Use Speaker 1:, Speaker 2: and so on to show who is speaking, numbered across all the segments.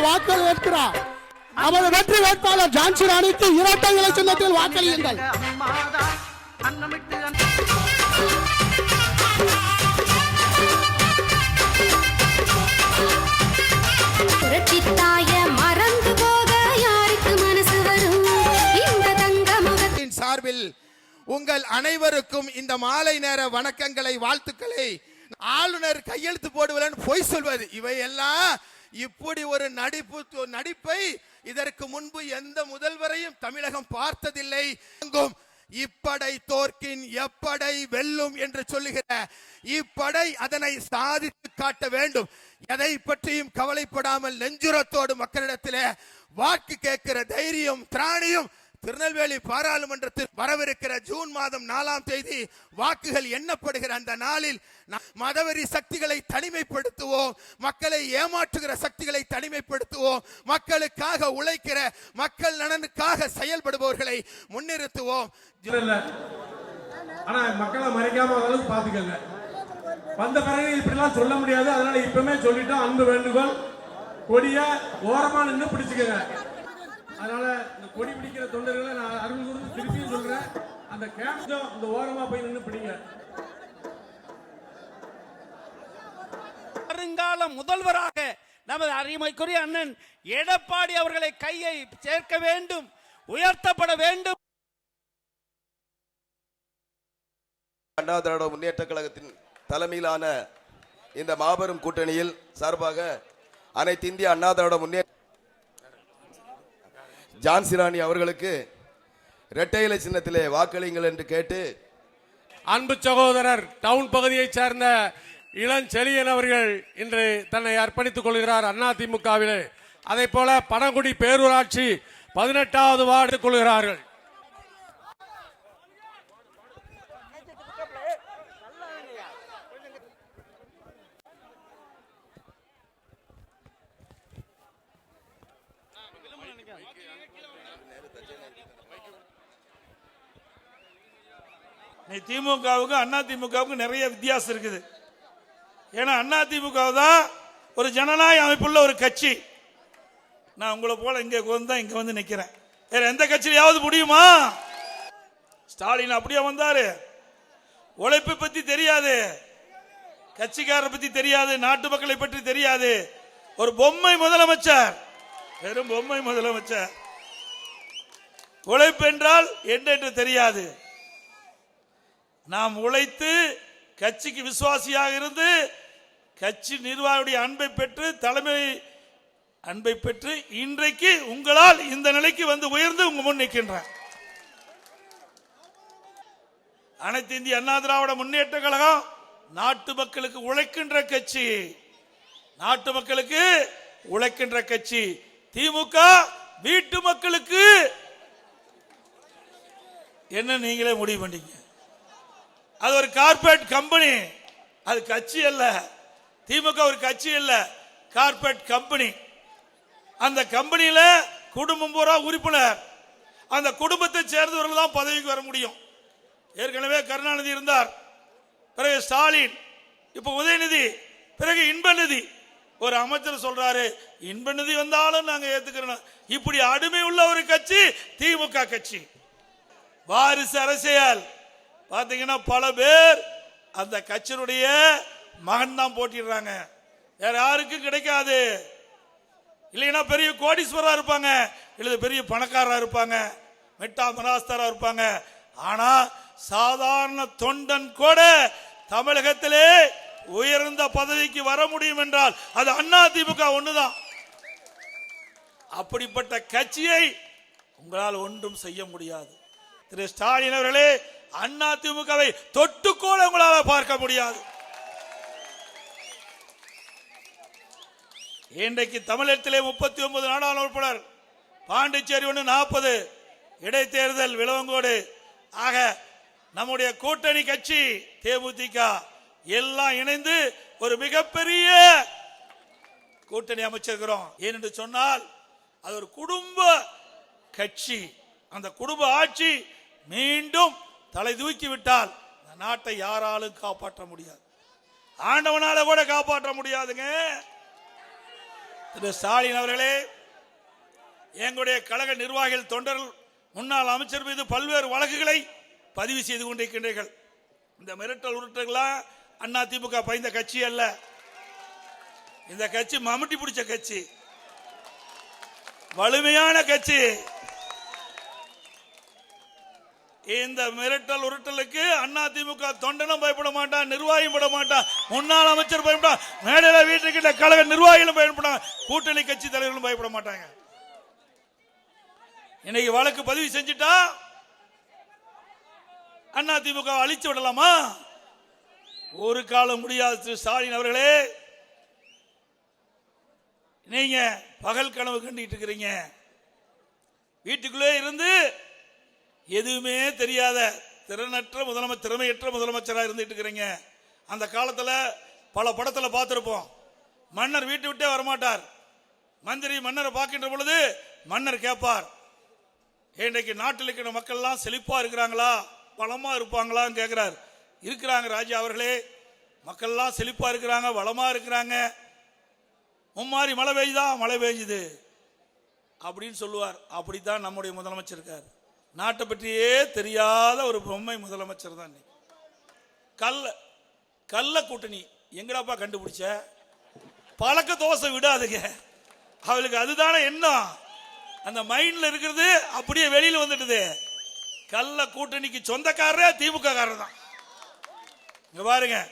Speaker 1: வாக்கள் ஏற்கிறார். நமது வெற்றி வேட்பாளர் ஜான்சி ராணிக்கு இரட்டை இலை சின்னத்தில் வாக்களியுங்கள்.
Speaker 2: சார்பில் உங்கள் அனைவருக்கும் இந்த மாலை நேர வணக்கங்களை வாழ்த்துக்களை ஆளுநர் கையெழுத்து போடுவலன் பொய் சொல்வது. இவையெல்லாம் இப்படி ஒரு நடிப்பு நடிப்பை இதற்கு முன்பு எந்த முதல்வரையும் தமிழகம் பார்த்ததில்லை. எங்கும் இப்படை தோற்கின் எப்படை வெல்லும் என்று சொல்லுகிற இப்படை அதனை சாதித்து காட்ட வேண்டும். எதை பற்றியும் கவலைப்படாமல் நெஞ்சுரத்தோடு மக்களிடத்திலே வாக்கு கேட்கிற தைரியம் திராணியும் திருநெல்வேலி பாராளுமன்றத்தில் வரவிருக்கிற ஜூன் மாதம் நாலாம் தேதி வாக்குகள் எண்ணப்படுகிற அந்த நாளில் ந- மதவெறி சக்திகளை தனிமைப்படுத்துவோம். மக்களை ஏமாற்றுகிற சக்திகளை தனிமைப்படுத்துவோம். மக்களுக்காக உழைக்கிற மக்கள் நலனுக்காக செயல்படுபவர்களை முன்னிறுத்துவோம்.
Speaker 3: ஆனா மக்களை மறைக்காம அளவுக்கு பாத்துக்கங்க வந்த பிறகு இப்படிலாம் சொல்ல முடியாது. அதனால இப்பவுமே சொல்லிட்டோம். அன்பு வேண்டுகோள் கொடிய ஓரமா நின்று பிடிச்சுக்கங்க. அதனால இந்த கொடி பிடிக்கிற தொண்டர்களை நான் அருள் கூர்ந்து திருப்பியும் சொல்றேன். அந்த கேம்ப்ஸும் இந்த ஓரமா போய் நின்று பிடிங்க.
Speaker 4: வருங்கால முதல்வராக நமது அருமைக்குரிய அண்ணன் எடப்பாடி அவர்களை கையை சேர்க்க வேண்டும் உயர்த்தப்பட வேண்டும்.
Speaker 5: அண்ணா திராவிட முன்னேற்ற கழகத்தின் தலைமையிலான இந்த மாபெரும் கூட்டணியில் சார்பாக அனைத்து இந்திய அண்ணா திராவிட முன்னேற்ற ஜான்சிராணி அவர்களுக்கு இரட்டை சின்னத்திலே வாக்களியுங்கள் என்று கேட்டு
Speaker 3: அன்பு சகோதரர் டவுன் பகுதியைச் சேர்ந்த இளஞ்செழியன் அவர்கள் இன்று தன்னை அர்ப்பணித்துக் கொள்கிறார் அதிமுகவிலே அதே போல பனகுடி பேரூராட்சி பதினெட்டாவது வார்டு கொள்கிறார்கள்
Speaker 6: நீ திமுகவுக்கும் அண்ணா திமுகவுக்கும் நிறைய வித்தியாசம் இருக்குது. ஏன்னா அண்ணா திமுக தான் ஒரு ஜனநாயக அமைப்புள்ள ஒரு கட்சி. நான் உங்களை போல இங்கே வந்து தான் இங்கே வந்து நிற்கிறேன் வேற எந்த கட்சியிலையாவது முடியுமா? ஸ்டாலின் அப்படியே வந்தாரு. உழைப்பை பத்தி தெரியாது. கட்சிக்காரரை பத்தி தெரியாது. நாட்டு மக்களை பற்றி தெரியாது. ஒரு பொம்மை முதலமைச்சர். வெறும் பொம்மை முதலமைச்சர். உழைப்பு என்றால் என்ன என்று தெரியாது. நாம் உழைத்து கட்சிக்கு விசுவாசியாக இருந்து கட்சி நிர்வாகியுடைய அன்பை பெற்று தலைமை அன்பை பெற்று இன்றைக்கு உங்களால் இந்த நிலைக்கு வந்து உயர்ந்து உங்க முன் நிற்கின்ற அனைத்து இந்திய அண்ணா திராவிட முன்னேற்ற கழகம் நாட்டு மக்களுக்கு உழைக்கின்ற கட்சி. நாட்டு மக்களுக்கு உழைக்கின்ற கட்சி. திமுக வீட்டு மக்களுக்கு என்ன நீங்களே முடிவு பண்ணீங்க அது ஒரு கார்ப்பரேட் கம்பெனி அது கட்சி அல்ல. திமுக ஒரு கட்சி அல்ல. கார்ப்பரேட் கம்பெனி அந்த கம்பெனியில் குடும்பம் பூரா உறுப்பினர். அந்த குடும்பத்தை சேர்ந்தவர்கள் தான் பதவிக்கு வர முடியும். ஏற்கனவே கருணாநிதி இருந்தார். பிறகு ஸ்டாலின். இப்போ உதயநிதி. பிறகு இன்பநிதி. ஒரு அமைச்சர் சொல்றாரு இன்பநிதி வந்தாலும் நாங்கள் ஏத்துக்கிறோம். இப்படி அடிமை உள்ள ஒரு கட்சி திமுக கட்சி. வாரிசு அரசியல். பாத்தீங்கன்னா பல பேர் அந்த கட்சியினுடைய மகன் தான் போட்டிடுறாங்க. வேற யாருக்கும் கிடைக்காது. இல்லைன்னா பெரிய கோடீஸ்வரா இருப்பாங்க. இல்லை பெரிய பணக்காரா இருப்பாங்க. மெட்டா மராஸ்தரா இருப்பாங்க. ஆனா சாதாரண தொண்டன் கூட தமிழகத்திலே உயர்ந்த பதவிக்கு வர முடியும் என்றால் அது அண்ணா திமுக ஒண்ணுதான். அப்படிப்பட்ட கட்சியை உங்களால் ஒன்றும் செய்ய முடியாது. திரு ஸ்டாலின் அவர்களே அண்ணா திமுகவை தொட்டுக்கோட உங்களால் பார்க்க முடியாது. இன்றைக்கு தமிழகத்திலே முப்பத்தி ஒன்பது நாடாளுமன்ற உறுப்பினர் பாண்டிச்சேரி ஒன்று நாற்பது இடைத்தேர்தல் விளவங்கோடு ஆக நம்முடைய கூட்டணி கட்சி தேமுதிக எல்லாம் இணைந்து ஒரு மிகப்பெரிய கூட்டணி அமைச்சிருக்கிறோம். ஏனென்று சொன்னால் அது ஒரு குடும்ப கட்சி. அந்த குடும்ப ஆட்சி மீண்டும் தலை தூக்கி விட்டால் இந்த நாட்டை யாராலும் காப்பாற்ற முடியாது. ஆண்டவனால கூட காப்பாற்ற முடியாதுங்க. திரு ஸ்டாலின் அவர்களே எங்களுடைய கழக நிர்வாகிகள் தொண்டர்கள் முன்னாள் அமைச்சர் மீது பல்வேறு வழக்குகளை பதிவு செய்து கொண்டிருக்கின்றீர்கள். இந்த மிரட்டல் உருட்டுகளாம் அண்ணா திமுக பயந்த கட்சி அல்ல. இந்த கட்சி மம்முட்டி பிடிச்ச கட்சி. வலிமையான கட்சி. இந்த மிரட்டல் உருட்டலுக்கு அண்ணா திமுக தொண்டனும் பயப்பட மாட்டான் நிர்வாகியும் பட மாட்டான். முன்னாள் அமைச்சர் பயப்படான் மேடையில வீட்டுக்கிட்ட கழக நிர்வாகிகளும் பயன்படான் கூட்டணி கட்சி தலைவர்களும் பயப்பட மாட்டாங்க. இன்னைக்கு வழக்கு பதிவு செஞ்சுட்டா அண்ணா திமுக அழிச்சு விடலாமா? ஒரு காலம் முடியாது திரு ஸ்டாலின் அவர்களே. நீங்க பகல் கனவு கண்டுகிட்டு இருக்கிறீங்க. வீட்டுக்குள்ளே இருந்து எதுவுமே தெரியாத திறனற்ற முதலமைச்சர் திறமையற்ற முதலமைச்சராக இருந்துட்டு இருக்கிறீங்க அந்த காலத்தில் பல படத்தில் பார்த்துருப்போம். மன்னர் வீட்டை விட்டே வரமாட்டார். மந்திரி மன்னரை பார்க்கின்ற பொழுது மன்னர் கேட்பார் இன்றைக்கு நாட்டில் இருக்கிற மக்கள்லாம் செழிப்பாக இருக்கிறாங்களா? வளமாக இருப்பாங்களான்னு கேட்குறார். இருக்கிறாங்க ராஜா அவர்களே மக்கள்லாம் செழிப்பாக இருக்கிறாங்க வளமாக இருக்கிறாங்க. மும்மாரி மழை பெய்யுதா? மழை பெய்யுது. அப்படின்னு சொல்லுவார். அப்படித்தான் நம்முடைய முதலமைச்சர் இருக்கார். நாட்டை பற்றியே தெரியாத ஒரு பொம்மை முதலமைச்சர் தான் இன்னைக்கு. கள்ள கள்ள கூட்டணி. எங்கடாப்பா கண்டுபிடிச்ச? பழக்க தோசை விடாதுங்க. அவளுக்கு அதுதானே எண்ணம். அந்த மைண்ட்ல இருக்கிறது அப்படியே வெளியில வந்துடுது. கள்ள கூட்டணிக்கு சொந்தக்காரரே திமுக காரர் தான். இங்க பாருங்க.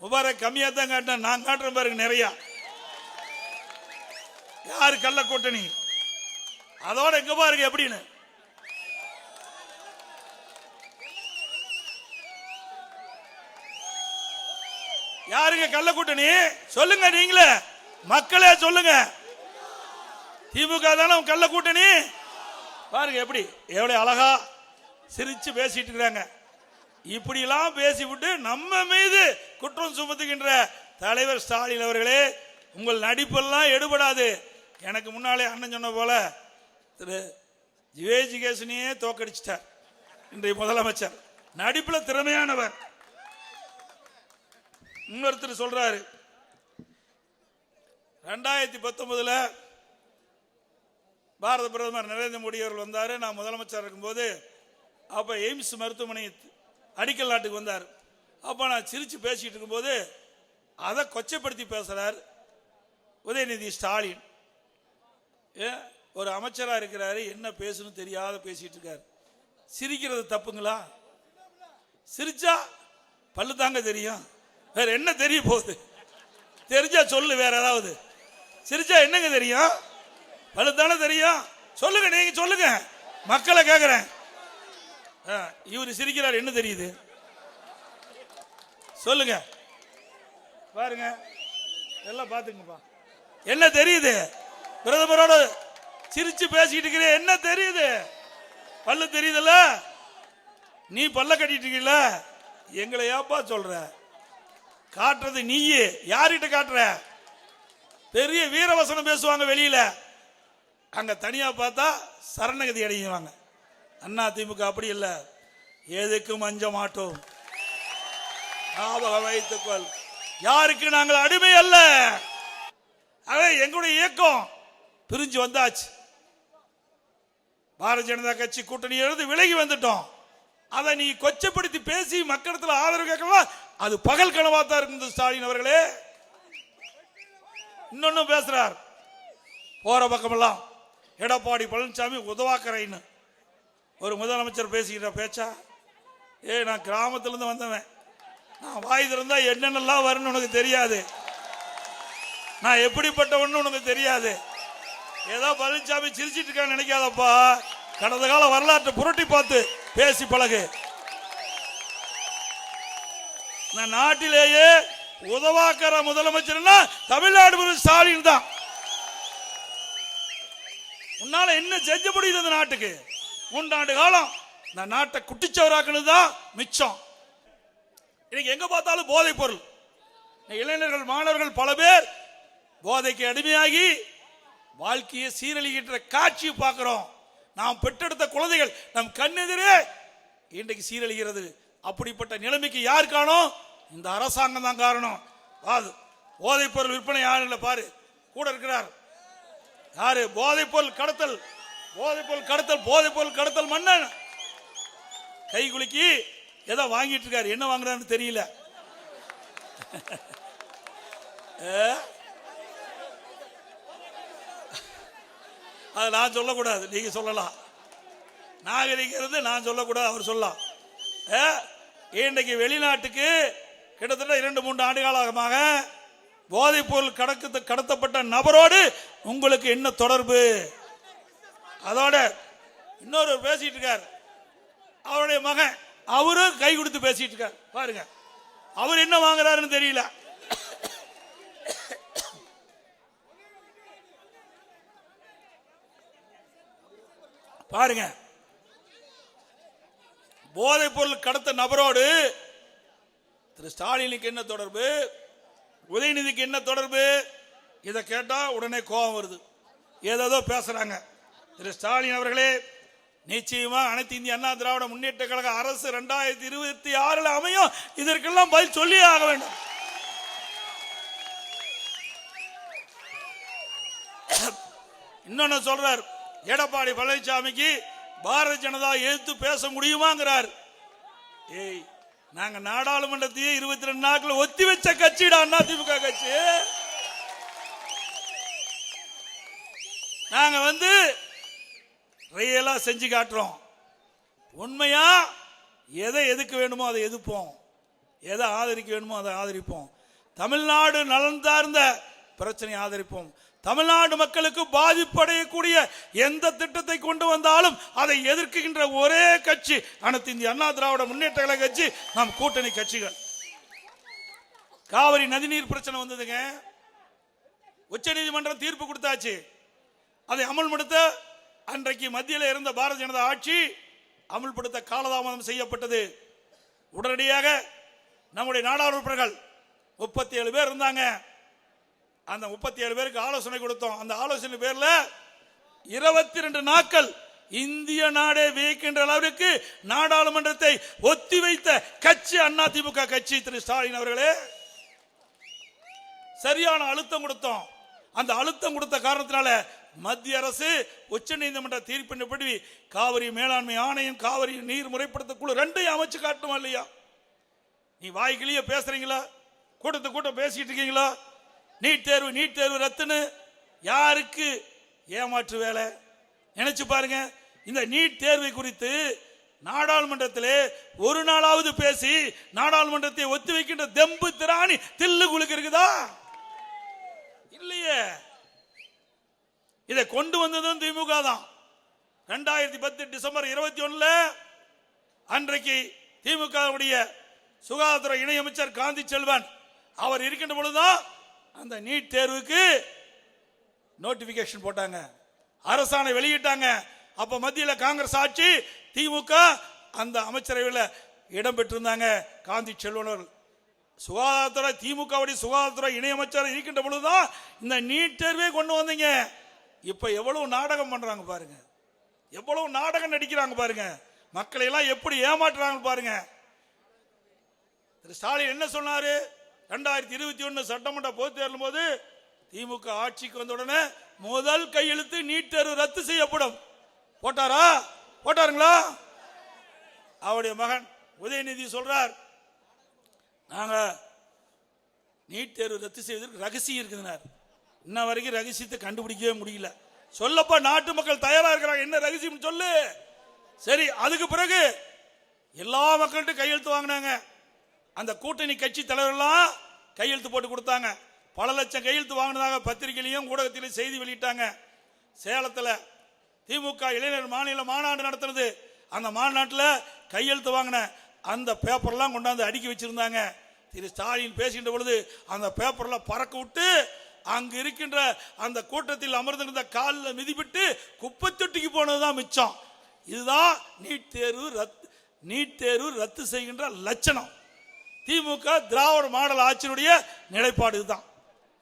Speaker 6: முபாரக் கம்மியா தான் காட்டினேன் நான் காட்டுறேன் பாருங்க நிறைய. யாரு கள்ள கூட்டணி? அதோட இங்க பாருங்க எப்படின்னு? யாருங்க கள்ள கூட்டணி? சொல்லுங்க நீங்களே. மக்களே சொல்லுங்க. திமுக தானே உன் கள்ள கூட்டணி? பாருங்க எப்படி எவ்வளவு அழகா சிரிச்சு பேசிட்டு இருக்கிறாங்க. இப்படியெல்லாம் பேசிவிட்டு நம்ம மீது குற்றம் சுமத்துகின்ற தலைவர் ஸ்டாலின் அவர்களே உங்கள் நடிப்பெல்லாம் எடுபடாது. எனக்கு முன்னாலே அண்ணன் சொன்ன போல திரு. ஜிவேஜிகேசனையே தோக்கடிச்சிட்டார். இன்றைய முதலமைச்சர். நடிப்பில் திறமையானவர். இன்னொருத்தர் சொல்றாரு. ரெண்டாயிரத்தி பத்தொன்பதுல பாரத பிரதமர் நரேந்திர மோடி அவர்கள் வந்தார். நான் முதலமைச்சர் இருக்கும்போது அப்போ எய்ம்ஸ் மருத்துவமனை அடிக்கல் நாட்டுக்கு வந்தார். அப்போ நான் சிரித்து பேசிகிட்டு இருக்கும்போது அதை கொச்சைப்படுத்தி பேசுகிறார் உதயநிதி ஸ்டாலின். ஏன் ஒரு அமைச்சராக இருக்கிறாரு. என்ன பேசணும் தெரியாத பேசிகிட்டு இருக்கார். சிரிக்கிறது தப்புங்களா? சிரிச்சா பல்லு தாங்க தெரியும். வேற என்ன தெரிய போகுது? தெரிஞ்சா சொல்லு வேற ஏதாவது. சிரிச்சா என்னங்க தெரியும்? பழுத்தானே தெரியும். சொல்லுங்க நீங்க சொல்லுங்க. மக்களை கேக்குறேன். ஆ, இவர் சிரிக்கிறார் என்ன தெரியுது? சொல்லுங்க. பாருங்க. எல்லாம் பாத்துங்கப்பா என்ன தெரியுது? பிரதமரோட சிரிச்சு பேசிக்கிட்டு இருக்கிற என்ன தெரியுது? பல்லு தெரியுதுல்ல? நீ பல்ல கட்டிட்டு இருக்கீங்களா எங்களை ஏப்பா சொல்ற? காட்டுறது நீயே. யார்கிட்ட காட்டுற? பெரிய வீரவசனம் பேசுவாங்க வெளியில. அங்க தனியா பார்த்தா சரணகதி அடையுவாங்க அண்ணா திமுக அப்படி இல்லை. எதுக்கும் அஞ்ச மாட்டோம் ஞாபகம் வைத்துக்கொள். யாருக்கு நாங்கள் அடிமை அல்ல? எங்களுடைய இயக்கம் பிரிஞ்சு வந்தாச்சு. பாரதிய ஜனதா கட்சி கூட்டணியிலிருந்து விலகி வந்துட்டோம். அதை நீ கொச்சப்படுத்தி பேசி மக்களிடத்தில் ஆதரவு கேட்கலாம் அது பகல் கனவா தான் இருக்குது ஸ்டாலின் அவர்களே. இன்னொன்னு பேசுறார். போற பக்கமெல்லாம் எடப்பாடி பழனிசாமி உதவாக்கரைன்னு ஒரு முதலமைச்சர் பேசுகிற பேச்சா? ஏ நான் கிராமத்திலிருந்து வந்தவன். நான் வாய் திறந்தா என்னென்னலாம் வரும்னு உனக்கு தெரியாது. நான் எப்படிப்பட்டவன்னு உனக்கு தெரியாது. ஏதோ பழனிசாமி சிரிச்சிட்டு இருக்கான்னு நினைக்காதப்பா. கடந்த கால வரலாற்றை புரட்டி பார்த்து பேசி பழகு. நான் நாட்டிலேயே உதவாக்கர முதலமைச்சர்னா தமிழ்நாடு ஸ்டாலின் தான். உன்னால என்ன செஞ்ச முடியுது அந்த நாட்டுக்கு? மூன்றாண்டு காலம் இந்த நாட்டை குட்டிச்சவராக்குனது தான் மிச்சம். இன்னைக்கு எங்க பார்த்தாலும் போதைப் பொருள். இளைஞர்கள் மாணவர்கள் பல பேர் போதைக்கு அடிமையாகி வாழ்க்கையை சீரழிகின்ற காட்சியை பார்க்கிறோம். நாம் பெற்றெடுத்த குழந்தைகள் நம் கண்ணெதிரே இன்றைக்கு சீரழிகிறது. அப்படிப்பட்ட நிலைமைக்கு யார் காணும்? இந்த அரசாங்கம் தான் காரணம். அது போதைப்பொருள் விற்பனை யாரும் இல்லை பாரு கூட இருக்கிறார். யாரு? போதைப்பொருள் கடத்தல். போதைப்பொருள் கடத்தல் போதைப்பொருள் கடத்தல் மன்னன். கை குலுக்கி ஏதோ வாங்கிட்டு இருக்காரு. என்ன வாங்குறான்னு தெரியல. அது நான் சொல்லக்கூடாது. நீங்க சொல்லலாம். நாகரிகிறது நான் சொல்லக்கூடாது அவர் சொல்லலாம். ஏ? இன்றைக்கு வெளிநாட்டுக்கு கிட்டத்தட்ட இரண்டு மூன்று ஆண்டு காலமாக போதைப் பொருள் கடக்கு கடத்தப்பட்ட நபரோடு உங்களுக்கு என்ன தொடர்பு? அதோட இன்னொரு பேசிட்டு இருக்கார். அவருடைய மகன். அவரும் கை கொடுத்து பேசிட்டு இருக்கார். பாருங்க. அவர் என்ன வாங்குறாருன்னு தெரியல. பாருங்க. போதைப் பொருள் கடத்த நபரோடு திரு ஸ்டாலினுக்கு என்ன தொடர்பு? உதயநிதிக்கு என்ன தொடர்பு? இதை கேட்டா உடனே கோபம் வருது. ஏதேதோ பேசுறாங்க. திரு ஸ்டாலின் அவர்களே நிச்சயமா அனைத்து இந்திய அண்ணா திராவிட முன்னேற்ற கழக அரசு ரெண்டாயிரத்தி இருபத்தி ஆறுல அமையும். இதற்கெல்லாம் பதில் சொல்லியே ஆக வேண்டும். இன்னொன்னு சொல்றார். எடப்பாடி பழனிசாமிக்கு பாரதிய ஜனதா எதிர்த்து பேச முடியுமாங்கிறார். ஏய் நாங்க நாடாளுமன்றத்தையே இருபத்தி ரெண்டு நாட்கள் ஒத்தி வச்ச கட்சிடா அதிமுக கட்சி? நாங்க வந்து ரியலா செஞ்சு காட்டுறோம். உண்மையா? எதை எதுக்கு வேணுமோ அதை எதிர்ப்போம். எதை ஆதரிக்க வேணுமோ அதை ஆதரிப்போம். தமிழ்நாடு நலன் சார்ந்த பிரச்சனையை ஆதரிப்போம். தமிழ்நாடு மக்களுக்கு பாதிப்படையக்கூடிய எந்த திட்டத்தை கொண்டு வந்தாலும் அதை எதிர்க்கின்ற ஒரே கட்சி அனைத்து இந்திய அண்ணா திராவிட முன்னேற்ற கழக கட்சி நம் கூட்டணி கட்சிகள். காவிரி நதிநீர் பிரச்சனை வந்ததுங்க. உச்சநீதிமன்றம் தீர்ப்பு கொடுத்தாச்சு. அதை அமல்படுத்த அன்றைக்கு மத்தியில் இருந்த பாரதிய ஜனதா ஆட்சி அமல்படுத்த காலதாமதம் செய்யப்பட்டது. உடனடியாக நம்முடைய நாடாளுமன்றங்கள் முப்பத்தி ஏழு பேர் இருந்தாங்க. அந்த முப்பத்தி ஏழு பேருக்கு ஆலோசனை கொடுத்தோம். அந்த ஆலோசனை பேர்ல இருபத்தி ரெண்டு நாட்கள் இந்திய நாடே வியக்கின்ற அளவிற்கு நாடாளுமன்றத்தை ஒத்திவைத்த கட்சி அண்ணா திமுக கட்சி திரு ஸ்டாலின் அவர்களே சரியான அழுத்தம் கொடுத்தோம். அந்த அழுத்தம் கொடுத்த காரணத்தினால மத்திய அரசு உச்ச நீதிமன்ற தீர்ப்பின்படி காவிரி மேலாண்மை ஆணையம் காவிரி நீர் முறைப்படுத்த குழு ரெண்டையும் அமைச்சு காட்டுமா இல்லையா? நீ வாய்க்கிலேயே பேசுறீங்களா? கூட்டத்து கூட்டம் பேசிட்டு இருக்கீங்களா? நீட் தேர்வு நீட் தேர்வு ரத்துன்னு யாருக்கு ஏமாற்று வேலை? நினைச்சு பாருங்க. இந்த நீட் தேர்வை குறித்து நாடாளுமன்றத்திலே ஒரு நாளாவது பேசி நாடாளுமன்றத்தை ஒத்தி வைக்கின்ற தெம்பு திராணி தில்லு குலுக்கு இருக்குதா? இல்லையே. இதை கொண்டு வந்ததும் திமுக தான். ரெண்டாயிரத்தி பத்து டிசம்பர் இருபத்தி ஒண்ணுல அன்றைக்கு திமுகவுடைய சுகாதாரத்துறை இணையமைச்சர் காந்தி செல்வன் அவர் இருக்கின்ற பொழுதுதான் அந்த நீட் தேர்வுக்கு நோட்டிபிகேஷன் போட்டாங்க. அரசாணை வெளியிட்டாங்க. அப்ப மத்தியில் காங்கிரஸ் ஆட்சி திமுக அந்த அமைச்சரவையில் இடம் பெற்றிருந்தாங்க. காந்தி செல்வனர் அவர்கள். சுகாதாரத்துறை திமுகவுடைய சுகாதாரத்துறை இணையமைச்சர் இருக்கின்ற பொழுதுதான் இந்த நீட் தேர்வே கொண்டு வந்தீங்க. இப்ப எவ்வளவு நாடகம் பண்றாங்க பாருங்க. எவ்வளவு நாடகம் நடிக்கிறாங்க பாருங்க. மக்களை எல்லாம் எப்படி ஏமாற்றுறாங்க பாருங்க. திரு ஸ்டாலின் என்ன சொன்னாரு? ரெண்டாயிரத்தி இருபத்தி ஒன்று சட்டமன்ற பொது தேர்தலும் போது திமுக ஆட்சிக்கு வந்த உடனே முதல் கையெழுத்து நீட் தேர்வு ரத்து செய்யப்படும். போட்டாரா? போட்டாருங்களா? அவருடைய மகன் உதயநிதி சொல்றார் நாங்க நீட் தேர்வு ரத்து செய்வதற்கு ரகசியம் இருக்குதுனார் இன்ன வரைக்கும் ரகசியத்தை கண்டுபிடிக்கவே முடியல. சொல்லப்பா நாட்டு மக்கள் தயாரா இருக்கிறாங்க. என்ன ரகசியம் சொல்லு. சரி அதுக்கு பிறகு எல்லா மக்கள்கிட்ட கையெழுத்து வாங்கினாங்க. அந்த கூட்டணி கட்சி தலைவர்கள்லாம் கையெழுத்து போட்டு கொடுத்தாங்க. பல லட்சம் கையெழுத்து வாங்கினதாக பத்திரிகையிலையும் ஊடகத்திலையும் செய்தி வெளியிட்டாங்க. சேலத்தில் திமுக இளைஞர் மாநில மாநாடு நடத்துறது அந்த மாநாட்டில் கையெழுத்து வாங்கின அந்த பேப்பர்லாம் கொண்டாந்து அடுக்கி வச்சிருந்தாங்க. திரு ஸ்டாலின் பேசுகின்ற பொழுது அந்த பேப்பரில் பறக்க விட்டு அங்கு இருக்கின்ற அந்த கூட்டத்தில் அமர்ந்திருந்த காலில் மிதிப்பிட்டு குப்பை தொட்டிக்கு போனதுதான் மிச்சம். இதுதான் நீட் தேர்வு ரத் நீட் தேர்வு ரத்து செய்கின்ற லட்சணம். திமுக திராவிட மாடல் ஆட்சியினுடைய நிலைப்பாடு இதுதான்.